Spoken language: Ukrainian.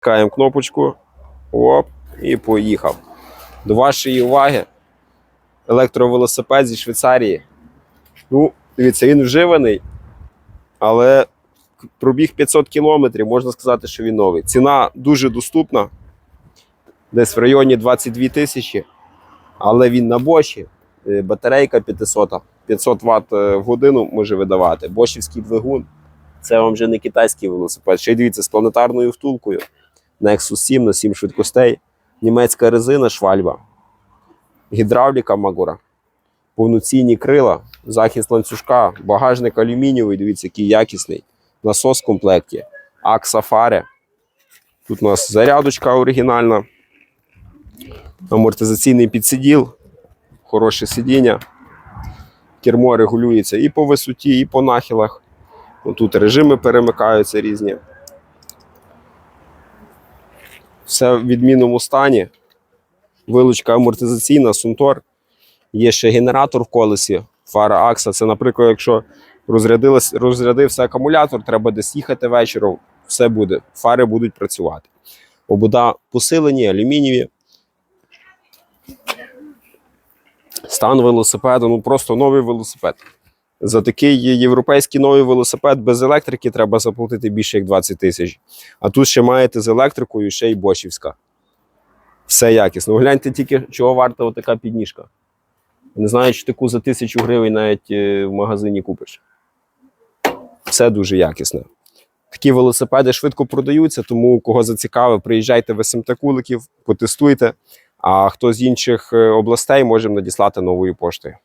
Каємо кнопочку. Оп, і поїхав. До вашої уваги. Електровелосипед зі Швейцарії. Ну, дивіться, він вживаний, але пробіг 500 кілометрів, можна сказати, що він новий. Ціна дуже доступна, десь в районі 22 тисячі, але він на боші. Е, Батарейка 500, 500 Вт в годину може видавати. Бошівський двигун. Це вам вже не китайський велосипед. Ще й дивіться, з планетарною втулкою. Nexus 7 на 7 швидкостей. Німецька резина швальба. Гідравліка Магура. Повноцінні крила, захист ланцюжка, багажник алюмінієвий, дивіться, який якісний. Насос в комплекті. Акса фари. Тут у нас зарядочка оригінальна. Амортизаційний підсиділ, хороше сидіння. Кермо регулюється і по висоті, і по нахилах. Тут режими перемикаються різні. Все в відмінному стані. Вилучка амортизаційна, сунтор. Є ще генератор в колесі, фара Акса. Це, наприклад, якщо розрядився акумулятор, треба десь їхати вечором, все буде. Фари будуть працювати. Обода посилені, алюмінієві. Стан велосипеду, ну просто новий велосипед. За такий європейський новий велосипед без електрики треба заплатити більше як 20 тисяч. А тут ще маєте з електрикою ще й бочівська. Все якісно. Ви Гляньте тільки, чого варта отака підніжка. Не знаю, чи таку за тисячу гривень навіть е, в магазині купиш. Все дуже якісне. Такі велосипеди швидко продаються, тому кого зацікавив, приїжджайте в СМТ Куликів, потестуйте. А хто з інших е, областей можемо надіслати новою поштою.